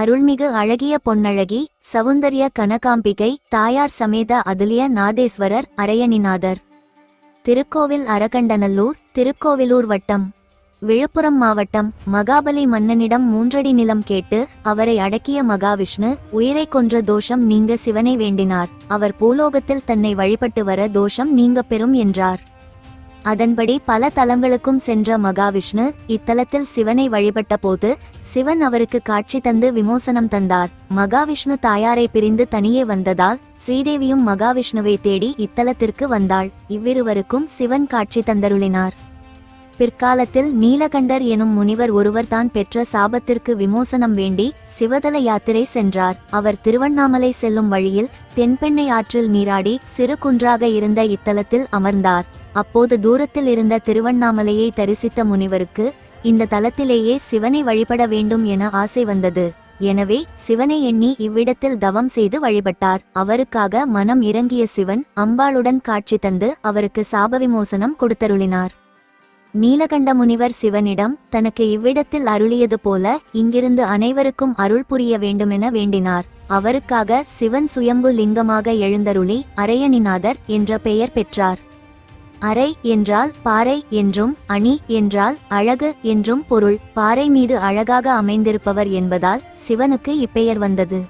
அருள்மிகு அழகிய பொன்னழகி சவுந்தரிய கனகாம்பிகை தாயார் சமேத அதுலிய நாதேஸ்வரர் அரையணிநாதர். திருக்கோவில் அரகண்டநல்லூர் திருக்கோவிலூர் வட்டம். விழுப்புரம் மாவட்டம் மகாபலி மன்னனிடம் மூன்றடி நிலம் கேட்டு அவரை அடக்கிய மகாவிஷ்ணு உயிரை கொன்ற தோஷம் நீங்க சிவனை வேண்டினார். அவர் பூலோகத்தில் தன்னை வழிபட்டு வர தோஷம் நீங்க பெறும் என்றார். அதன்படி பல தலங்களுக்கும் சென்ற மகாவிஷ்ணு இத்தலத்தில் சிவனை வழிபட்ட போது சிவன் அவருக்கு காட்சி தந்து விமோசனம் தந்தார். மகாவிஷ்ணு தாயாரை பிரிந்து தனியே வந்ததால் ஸ்ரீதேவியும் மகாவிஷ்ணுவை தேடி இத்தலத்திற்கு வந்தாள். இவ்விருவருக்கும் சிவன் காட்சி தந்தருளினார். பிற்காலத்தில் நீலகண்டர் எனும் முனிவர் ஒருவர் தான் பெற்ற சாபத்திற்கு விமோசனம் வேண்டி சிவதல யாத்திரை சென்றார். அவர் திருவண்ணாமலை செல்லும் வழியில் தென்பெண்ணை ஆற்றில் நீராடி சிறு குன்றாக இருந்த இத்தலத்தில் அமர்ந்தார். அப்போது தூரத்தில் இருந்த திருவண்ணாமலையை தரிசித்த முனிவருக்கு இந்த தலத்திலேயே சிவனை வழிபட வேண்டும் என ஆசை வந்தது. எனவே சிவனை எண்ணி இவ்விடத்தில் தவம் செய்து வழிபட்டார். அவருக்காக மனம் இறங்கிய சிவன் அம்பாளுடன் காட்சி தந்து அவருக்கு சாபவிமோசனம் கொடுத்தருளினார். நீலகண்ட முனிவர் சிவனிடம் தனக்கு இவ்விடத்தில் அருளியது போல இங்கிருந்து அனைவருக்கும் அருள் புரிய வேண்டுமென வேண்டினார். அவருக்காக சிவன் சுயம்பு லிங்கமாக எழுந்தருளி அரையணிநாதர் என்ற பெயர் பெற்றார். அறை என்றால் பாறை என்றும் அணி என்றால் அழகு என்றும் பொருள். பாறை மீது அழகாக அமைந்திருப்பவர் என்பதால் சிவனுக்கு இப்பெயர் வந்தது.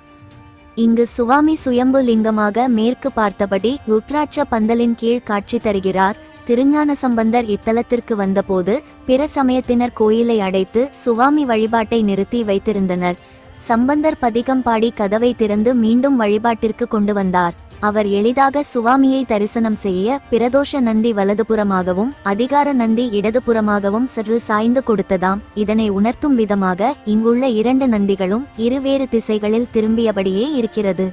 இங்கு சுவாமி சுயம்பு லிங்கமாக மேற்கு பார்த்தபடி ருத்ராட்ச பந்தலின் கீழ் காட்சி தருகிறார். திருஞான சம்பந்தர் இத்தலத்திற்கு வந்தபோது பிற சமயத்தினர் கோயிலை அடைத்து சுவாமி வழிபாட்டை நிறுத்தி வைத்திருந்தனர். சம்பந்தர் பதிகம் பாடி கதவை திறந்து மீண்டும் வழிபாட்டிற்கு கொண்டு வந்தார். அவர் எளிதாக சுவாமியை தரிசனம் செய்ய பிரதோஷ நந்தி வலதுபுறமாகவும் அதிகார நந்தி இடதுபுறமாகவும் சற்று சாய்ந்து கொடுத்ததாம். இதனை உணர்த்தும் விதமாக இங்குள்ள இரண்டு நந்திகளும் இருவேறு திசைகளில் திரும்பியபடியே இருக்கிறது.